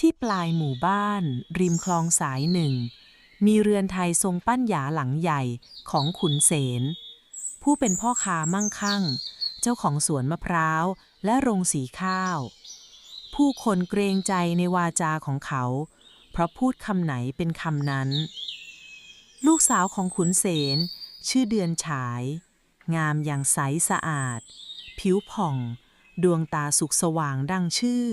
ที่ปลายหมู่บ้าน ริมคลองสายหนึ่ง มีเรือนไทยทรงปั้นหยาหลังใหญ่ของขุนเสน ผู้เป็นพ่อค้ามั่งคั่ง เจ้าของสวนมะพร้าว และโรงสีข้าว ผู้คนเกรงใจในวาจาของเขา เพราะพูดคำไหนเป็นคำนั้น ลูกสาวของขุนเสน ชื่อเดือนฉาย งามอย่างใสสะอาด ผิวผ่อง ดวงตาสุขสว่างดังชื่อ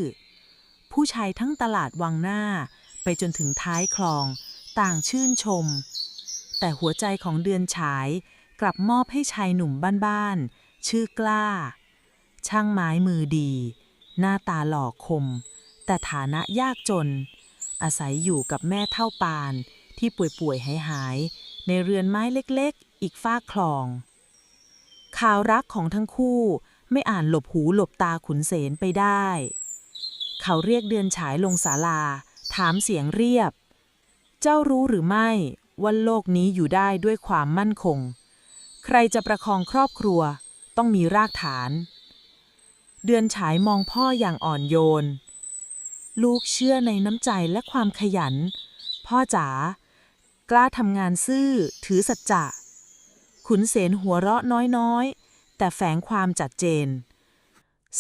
ผู้ชายทั้งตลาดวังหน้า ไปจนถึงท้ายคลอง ต่างชื่นชม แต่หัวใจของเดือนฉายกลับมอบให้ชายหนุ่มบ้านๆ ชื่อกล้า ช่างไม้มือดี หน้าตาหล่อคม แต่ฐานะยากจน อาศัยอยู่กับแม่เท่าปานที่ป่วยๆ หายหายๆในเรือนไม้เล็กๆ อีกฝากคลอง ข่าวรักของทั้งคู่ไม่อ่านหลบหูหลบตาขุนเสนไปได้ เขาเรียกเดือนฉายลงศาลา ถามเสียงเรียบ เจ้ารู้หรือไม่ว่าโลกนี้อยู่ได้ด้วยความมั่นคง ใครจะประคองครอบครัว ต้องมีรากฐาน เดือนฉายมองพ่ออย่างอ่อนโยน ลูกเชื่อในน้ำใจและความขยัน พ่อจ๋ากล้าทำงานซื่อ ถือสัจจะ ขุนเสนหัวเราะน้อยๆ แต่แฝงความจัดเจน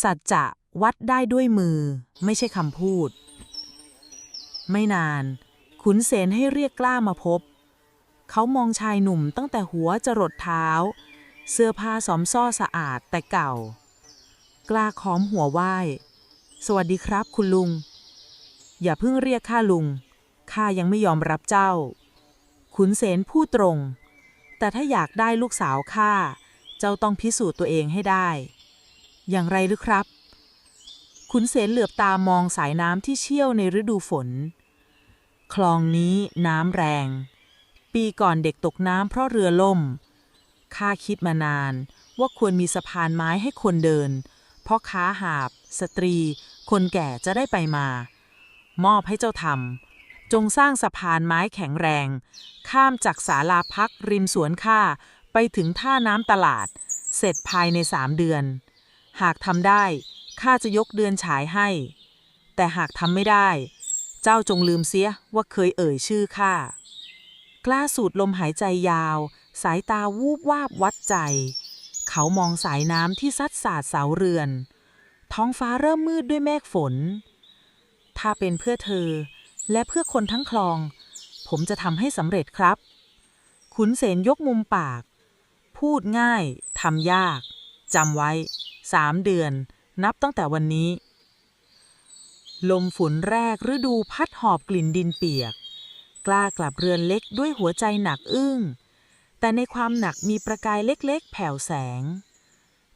สัจจะ วัดได้ด้วยมือ ไม่ใช่คำพูด ไม่นาน ขุนเสนให้เรียกกล้ามาพบ เขามองชายหนุ่มตั้งแต่หัวจรดเท้า เสื้อผ้าสอมซ่อสะอาดแต่เก่า กล้าค้อมหัวไหว้สวัสดีครับคุณลุง อย่าเพิ่งเรียกข้าลุง ข้ายังไม่ยอมรับเจ้า ขุนเสนพูดตรง แต่ถ้าอยากได้ลูกสาวข้า เจ้าต้องพิสูจน์ตัวเองให้ได้ อย่างไรหรือครับ ขุนเสนเหลือบตามองสายน้ำที่เชี่ยวในฤดูฝน คลองนี้น้ำแรง ปีก่อนเด็กตกน้ำเพราะเรือล่ม ข้าคิดมานานว่าควรมีสะพานไม้ให้คนเดิน เพราะค้าหาบ สตรี คนแก่จะได้ไปมา มอบให้เจ้าทำจงสร้างสะพานไม้แข็งแรง ข้ามจากศาลาพักริมสวนข้าไปถึงท่าน้ำตลาด เสร็จภายในสามเดือน หากทำได้ ข้าจะยกเดือนฉายให้ แต่หากทำไม่ได้ เจ้าจงลืมเสียว่าเคยเอ่ยชื่อข้า กล้าสูดลมหายใจยาว สายตาวูบวาบวัดใจ เขามองสายน้ำที่ซัดสาดเสาเรือน ท้องฟ้าเริ่มมืดด้วยเมฆฝน ถ้าเป็นเพื่อเธอและเพื่อคนทั้งคลอง ผมจะทำให้สำเร็จครับ ขุนเสนยกมุมปาก พูดง่ายทำยากจำไว้สามเดือน นับตั้งแต่วันนี้ ลมฝนแรกฤดูพัดหอบกลิ่นดินเปียก กล้ากลับเรือนเล็กด้วยหัวใจหนักอึ้ง แต่ในความหนักมีประกายเล็กๆ แผ่วแสง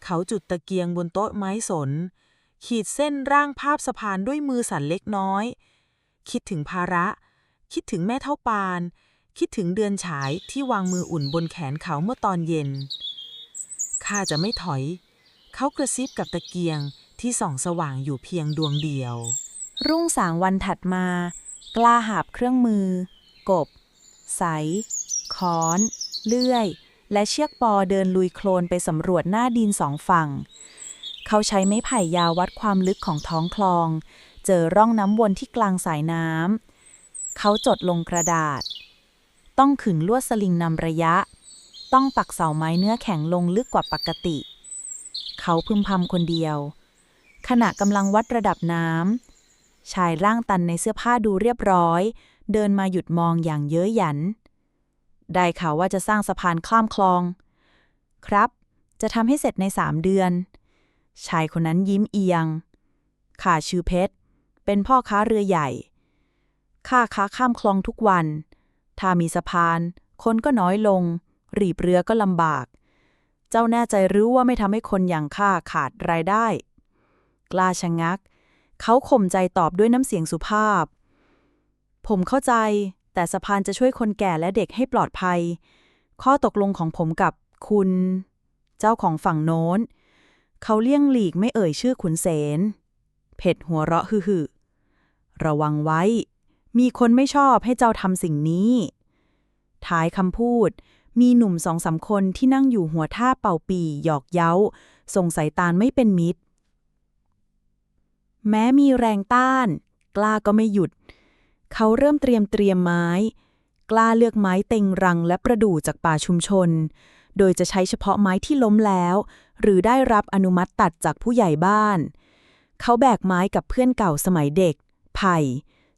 เขาจุดตะเกียงบนโต๊ะไม้สน ขีดเส้นร่างภาพสะพานด้วยมือสั่นเล็กน้อย คิดถึงภาระ คิดถึงแม่เท่าปาน คิดถึงเดือนฉายที่วางมืออุ่นบนแขนเขาเมื่อตอนเย็นข้าจะไม่ถอย เขากระซิบกับตะเกียงที่ส่องสว่างอยู่เพียงดวงเดียว รุ่งสางวันถัดมา กล้าหาบเครื่องมือ กบ ใส ค้อน เลื่อย และเชือกปอเดินลุยโคลนไปสำรวจหน้าดินสองฝั่ง เขาใช้ไม้ไผ่ยาววัดความลึกของท้องคลอง เจอร่องน้ำวนที่กลางสายน้ำ เขาจดลงกระดาษ ต้องขึงลวดสลิงนำระยะ ต้องปักเสาไม้เนื้อแข็งลงลึกกว่าปกติ เขาพึมพำคนเดียว ขณะกำลังวัดระดับน้ำชายร่างตันในเสื้อผ้าดูเรียบร้อย เดินมาหยุดมองอย่างเย้ยหยัน ได้ข่าวว่าจะสร้างสะพานข้ามคลอง ครับ จะทำให้เสร็จในสามเดือน ชายคนนั้นยิ้มเอียงข้าชื่อเพชร เป็นพ่อค้าเรือใหญ่ข้าค้าข้ามคลองทุกวัน ถ้ามีสะพาน คนก็น้อยลง รีบเรือก็ลำบาก เจ้าแน่ใจหรือว่าไม่ทำให้คนอย่างข้าขาดรายได้ กล้าชะงัก เขาข่มใจตอบด้วยน้ำเสียงสุภาพ ผมเข้าใจ แต่สะพานจะช่วยคนแก่และเด็กให้ปลอดภัย ข้อตกลงของผมกับคุณ เจ้าของฝั่งโน้น เขาเลี่ยงหลีกไม่เอ่ยชื่อขุนเสนเผ็ดหัวเราะฮือๆระวังไว้ มีคนไม่ชอบให้เจ้าทำสิ่งนี้ ท้ายคำพูด มีหนุ่มสองสามคนที่นั่งอยู่หัวท่าเป่าปีหยอกเย้า ส่งสายตาไม่เป็นมิตร แม้มีแรงต้าน กล้าก็ไม่หยุด เขาเริ่มเตรียมเตรียมไม้ กล้าเลือกไม้เต็งรังและประดู่จากป่าชุมชน โดยจะใช้เฉพาะไม้ที่ล้มแล้ว หรือได้รับอนุมัติตัดจากผู้ใหญ่บ้าน เขาแบกไม้กับเพื่อนเก่าสมัยเด็ก ไผ่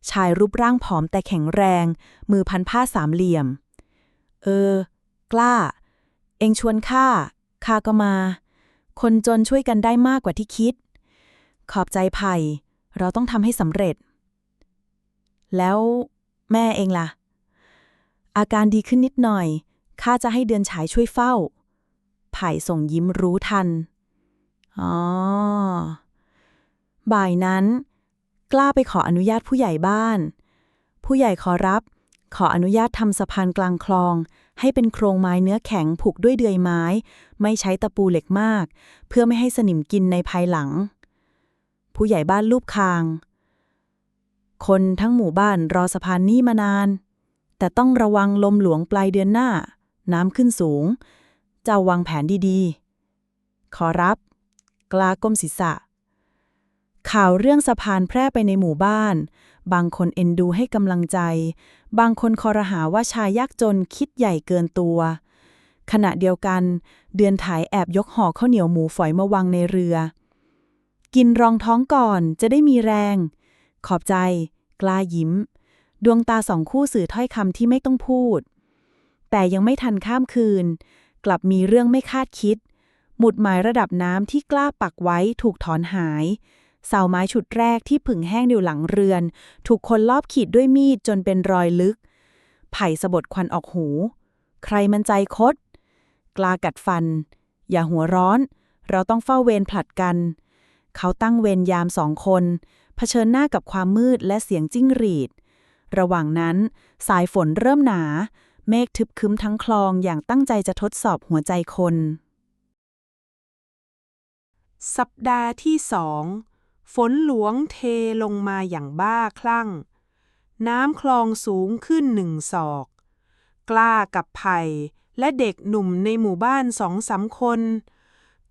ชายรูปร่างผอมแต่แข็งแรง มือพันผ้าสามเหลี่ยม เออ กล้า เองชวนข้าข้าก็มา คนจนช่วยกันได้มากกว่าที่คิด ขอบใจไผ่เราต้องทำให้สำเร็จ แล้วแม่เองล่ะ อาการดีขึ้นนิดหน่อย ข้าจะให้เดือนฉายช่วยเฝ้า ไผ่ส่งยิ้มรู้ทัน อ๋อ บ่ายนั้น กล้าไปขออนุญาตผู้ใหญ่บ้าน ผู้ใหญ่ขอรับ ขออนุญาตทำสะพานกลางคลอง ให้เป็นโครงไม้เนื้อแข็งผูกด้วยเดือยไม้ ไม่ใช้ตะปูเหล็กมาก เพื่อไม่ให้สนิมกินในภายหลัง ผู้ใหญ่บ้านลูบคาง คนทั้งหมู่บ้านรอสะพานนี้มานาน แต่ต้องระวังลมหลวงปลายเดือนหน้า น้ำขึ้นสูง เจ้าวางแผนดีๆ ขอรับ กลาก้มศีรษะ ข่าวเรื่องสะพานแพร่ไปในหมู่บ้าน บางคนเอ็นดูให้กำลังใจ บางคนคอรหาว่าชายยากจนคิดใหญ่เกินตัว ขณะเดียวกัน เดือนถ่ายแอบยกห่อข้าวเหนียวหมูฝอยมาวางในเรือ กินรองท้องก่อนจะได้มีแรง ขอบใจ กล้ายิ้ม ดวงตาสองคู่สื่อถ้อยคำที่ไม่ต้องพูด แต่ยังไม่ทันข้ามคืน กลับมีเรื่องไม่คาดคิด หมุดหมายระดับน้ำที่กล้าปักไว้ถูกถอนหาย เสาไม้ชุดแรกที่ผึ่งแห้งอยู่หลังเรือน ถูกคนลอบขีดด้วยมีดจนเป็นรอยลึก ไผ่สะบดควันออกหู ใครมันใจคด กล้ากัดฟัน อย่าหัวร้อน เราต้องเฝ้าเวรผลัดกัน เขาตั้งเวรยามสองคนเผชิญหน้ากับความมืดและเสียงจิ้งหรีด ระหว่างนั้น สายฝนเริ่มหนา เมฆทึบคึ้มทั้งคลองอย่างตั้งใจจะทดสอบหัวใจคน สัปดาห์ที่สอง ฝนหลวงเทลงมาอย่างบ้าคลั่ง น้ำคลองสูงขึ้นหนึ่งศอก กล้ากับไผ่และเด็กหนุ่มในหมู่บ้านสองสามคน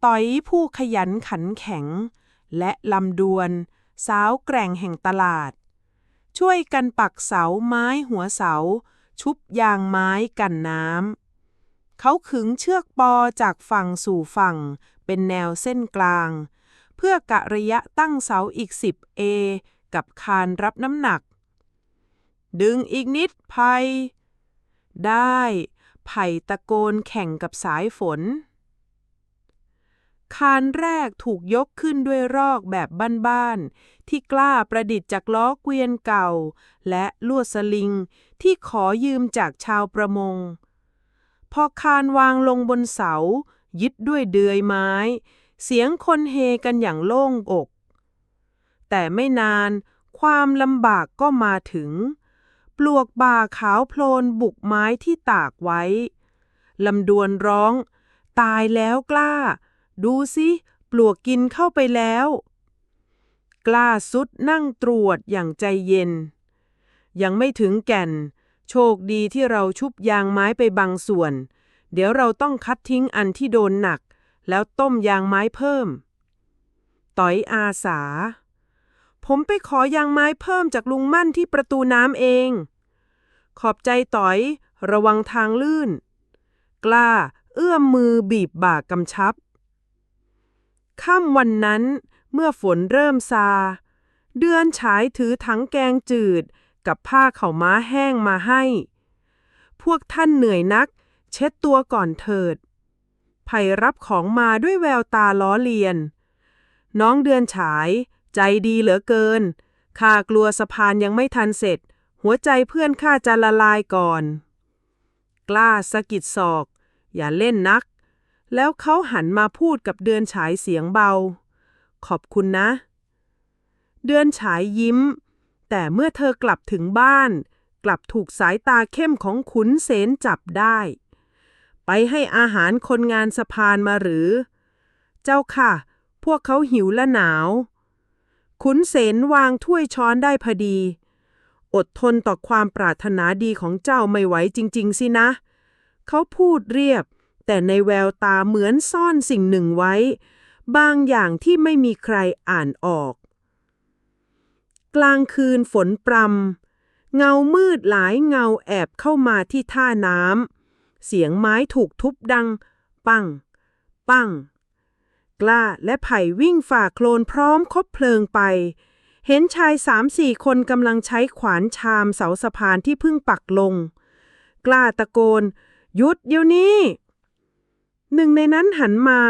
ต่อยผู้ขยันขันแข็ง และลำดวน สาวแกร่งแห่งตลาด ช่วยกันปักเสาไม้หัวเสา ชุบยางไม้กันน้ำ เขาขึงเชือกปอจากฝั่งสู่ฝั่งเป็นแนวเส้นกลาง พื่อกะระยะตั้งเสาอีก 10เอกับคานรับน้ำหนัก ดึงอีกนิดไผ่ได้ไผ่ตะโกนแข่งกับสายฝน คานแรกถูกยกขึ้นด้วยรอกแบบบ้านๆ ที่กล้าประดิษฐ์จากล้อเกวียนเก่า และลวดสลิงที่ขอยืมจากชาวประมง พอคานวางลงบนเสา ยึดด้วยเดือยไม้ เสียงคนเฮกันอย่างโล่งอก แต่ไม่นานความลำบากก็มาถึง ปลวกบ่าขาวโพลนบุกไม้ที่ตากไว้ลำดวนร้อง ตายแล้วกล้า ดูสิปลวกกินเข้าไปแล้ว กล้าสุดนั่งตรวจอย่างใจเย็น ยังไม่ถึงแก่น โชคดีที่เราชุบยางไม้ไปบางส่วน เดี๋ยวเราต้องคัดทิ้งอันที่โดนหนัก แล้วต้มยางไม้เพิ่ม ต่อยอาสา ผมไปขอยางไม้เพิ่มจากลุงมั่นที่ประตูน้ำเอง ขอบใจต่อย ระวังทางลื่น กล้า เอื้อมมือบีบบ่ากำชับ ค่ำวันนั้นเมื่อฝนเริ่มซา เดือนฉายถือถังแกงจืดกับผ้าเข่าม้าแห้งมาให้ พวกท่านเหนื่อยนัก เช็ดตัวก่อนเถิด ไผ่รับของมาด้วยแววตาล้อเลียน น้องเดือนฉาย ใจดีเหลือเกิน ข้ากลัวสะพานยังไม่ทันเสร็จ หัวใจเพื่อนข้าจะละลายก่อน กล้าสะกิดศอก อย่าเล่นนัก แล้วเขาหันมาพูดกับเดือนฉายเสียงเบา ขอบคุณนะ เดือนฉายยิ้ม แต่เมื่อเธอกลับถึงบ้าน กลับถูกสายตาเข้มของขุนเสนจับได้ ไปให้อาหารคนงานสะพานมาหรือ เจ้าค่ะ พวกเขาหิวและหนาว ขุนเสนวางถ้วยช้อนได้พอดี อดทนต่อความปรารถนาดีของเจ้าไม่ไหวจริง ๆ สินะ เขาพูดเรียบ แต่ในแววตาเหมือนซ่อนสิ่งหนึ่งไว้ บางอย่างที่ไม่มีใครอ่านออก กลางคืนฝนปรำเงามืดหลายเงาแอบเข้ามาที่ท่าน้ำ เสียงไม้ถูกทุบดัง ปัง ปัง กล้าและไผ่วิ่งฝ่าโคลนพร้อมคบเพลิงไป เห็นชายสามสี่คนกำลังใช้ขวานชามเสาสะพานที่เพิ่งปักลง กล้าตะโกน หยุดเดี๋ยวนี้ หนึ่งในนั้นหันมา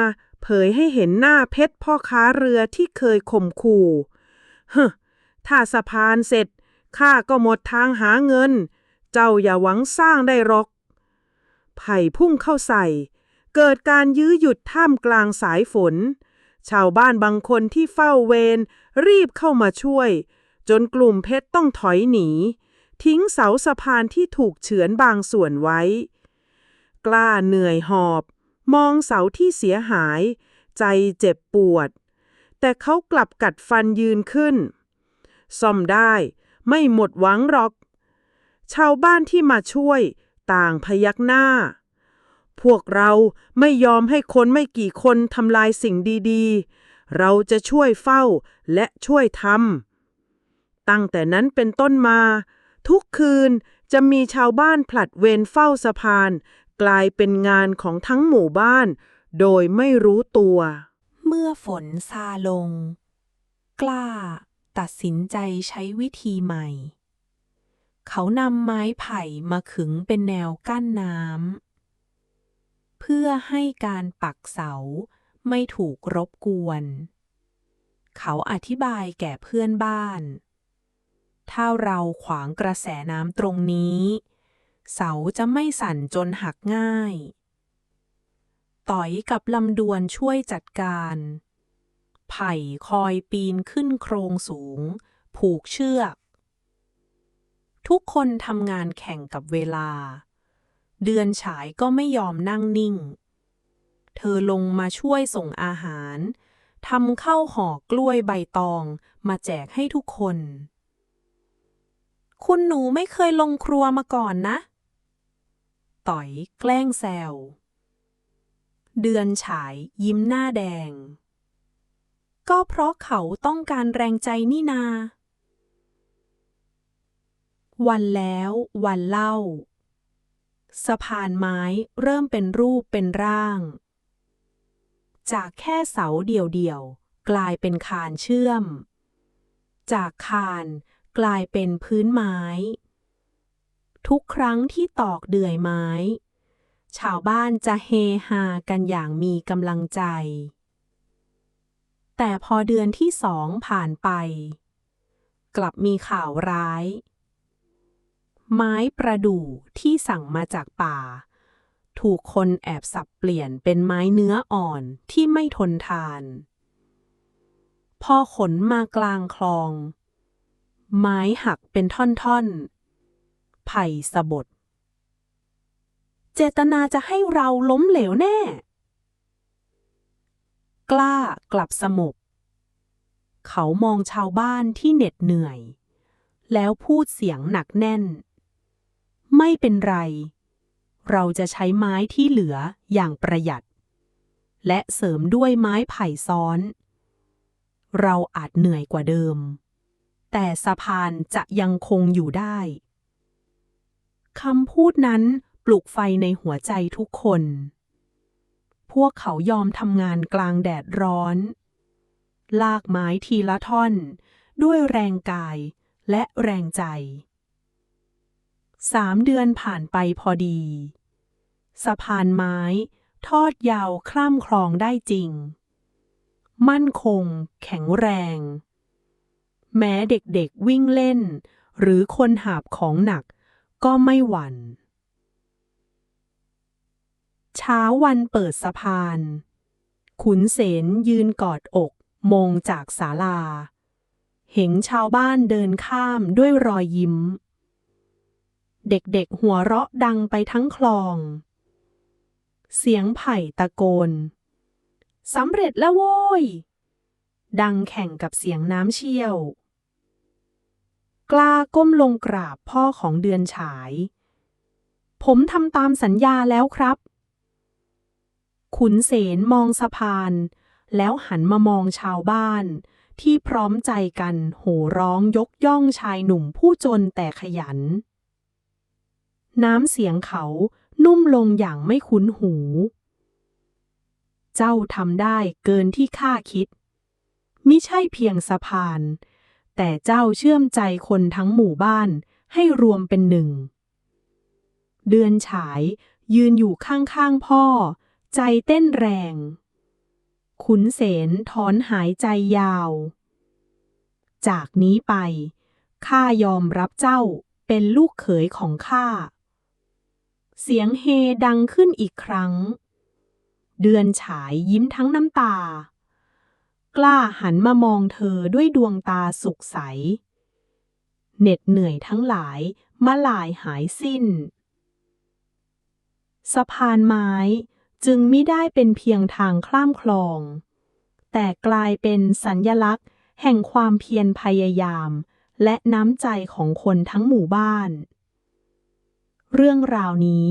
เผยให้เห็นหน้าเพชรพ่อค้าเรือที่เคยข่มขู่เฮ้ถ้าสะพานเสร็จข้าก็หมดทางหาเงิน เจ้าอย่าหวังสร้างได้หรอก ไผ่พุ่งเข้าใส่ เกิดการยื้อหยุดท่ามกลางสายฝน ชาวบ้านบางคนที่เฝ้าเวรรีบเข้ามาช่วย จนกลุ่มเพชรต้องถอยหนี ทิ้งเสาสะพานที่ถูกเฉือนบางส่วนไว้ กล้าเหนื่อยหอบ มองเสาที่เสียหาย ใจเจ็บปวด แต่เขากลับกัดฟันยืนขึ้น ซ่อมได้ไม่หมดหวังหรอก ชาวบ้านที่มาช่วย ต่างพยักหน้า พวกเราไม่ยอมให้คนไม่กี่คนทำลายสิ่งดีๆ เราจะช่วยเฝ้าและช่วยทำตั้งแต่นั้นเป็นต้นมา ทุกคืนจะมีชาวบ้านผลัดเวรเฝ้าสะพาน กลายเป็นงานของทั้งหมู่บ้าน โดยไม่รู้ตัว เมื่อฝนซาลง กล้า ตัดสินใจใช้วิธีใหม่ เขานำไม้ไผ่มาขึงเป็นแนวกั้นน้ำ เพื่อให้การปักเสาไม่ถูกรบกวน เขาอธิบายแก่เพื่อนบ้าน ถ้าเราขวางกระแสน้ำตรงนี้ เสาจะไม่สั่นจนหักง่าย ต่อยกับลำดวนช่วยจัดการ ไผ่คอยปีนขึ้นโครงสูง ผูกเชือก ทุกคนทำงานแข่งกับเวลา เดือนฉายก็ไม่ยอมนั่งนิ่ง เธอลงมาช่วยส่งอาหารทำข้าวห่อกล้วยใบตองมาแจกให้ทุกคน คุณหนูไม่เคยลงครัวมาก่อนนะ ต่อยแกล้งแซว เดือนฉายยิ้มหน้าแดง ก็เพราะเขาต้องการแรงใจนี่นา วันแล้ววันเล่า สะพานไม้เริ่มเป็นรูปเป็นร่าง จากแค่เสาเดี่ยวๆ กลายเป็นคานเชื่อม จากคานกลายเป็นพื้นไม้ ทุกครั้งที่ตอกเดื่อยไม้ ชาวบ้านจะเฮฮากันอย่างมีกำลังใจ แต่พอเดือนที่สองผ่านไป กลับมีข่าวร้าย ไม้ประดู่ที่สั่งมาจากป่า ถูกคนแอบสับเปลี่ยนเป็นไม้เนื้ออ่อนที่ไม่ทนทาน พอขนมากลางคลอง ไม้หักเป็นท่อนๆ ไผ่สะบดเจตนาจะให้เราล้มเหลวแน่ กล้ากลับสงบเขามองชาวบ้านที่เหน็ดเหนื่อย แล้วพูดเสียงหนักแน่น ไม่เป็นไร เราจะใช้ไม้ที่เหลืออย่างประหยัด และเสริมด้วยไม้ไผ่ซ้อน เราอาจเหนื่อยกว่าเดิม แต่สะพานจะยังคงอยู่ได้คำพูดนั้นปลุกไฟในหัวใจทุกคน พวกเขายอมทำงานกลางแดดร้อน ลากไม้ทีละท่อน ด้วยแรงกายและแรงใจ สามเดือนผ่านไปพอดี สะพานไม้ ทอดยาวคล่ำคลองได้จริง มั่นคง แข็งแรง แม้เด็กๆวิ่งเล่น หรือคนหาบของหนักก็ไม่หวั่น เช้าวันเปิดสะพาน ขุนเสนยืนกอดอกมองจากศาลา เห็นชาวบ้านเดินข้ามด้วยรอยยิ้ม เด็กๆหัวเราะดังไปทั้งคลอง เสียงไผ่ตะโกนสำเร็จแล้วโว้ย ดังแข่งกับเสียงน้ำเชี่ยว กล้าก้มลงกราบพ่อของเดือนฉาย ผมทำตามสัญญาแล้วครับ ขุนเสนมองสะพาน แล้วหันมามองชาวบ้าน ที่พร้อมใจกันโห่ร้องยกย่องชายหนุ่มผู้จนแต่ขยัน น้ำเสียงเขานุ่มลงอย่างไม่คุ้นหู เจ้าทำได้เกินที่ข้าคิด มิใช่เพียงสะพาน แต่เจ้าเชื่อมใจคนทั้งหมู่บ้านให้รวมเป็นหนึ่ง เดือนฉายยืนอยู่ข้างๆพ่อ ใจเต้นแรง ขุนเสนถอนหายใจยาว จากนี้ไปข้ายอมรับเจ้าเป็นลูกเขยของข้า เสียงเฮดังขึ้นอีกครั้ง เดือนฉายยิ้มทั้งน้ำตา กล้าหันมามองเธอด้วยดวงตาสุขใส เหน็ดเหนื่อยทั้งหลายมาลายหายสิ้น สะพานไม้จึงไม่ได้เป็นเพียงทางข้ามคลอง แต่กลายเป็นสัญญลักษณ์แห่งความเพียรพยายาม และน้ำใจของคนทั้งหมู่บ้าน เรื่องราวนี้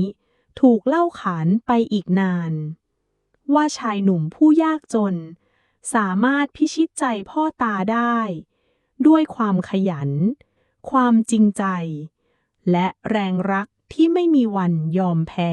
ถูกเล่าขานไปอีกนาน ว่าชายหนุ่มผู้ยากจน สามารถพิชิตใจพ่อตาได้ ด้วยความขยัน ความจริงใจ และแรงรักที่ไม่มีวันยอมแพ้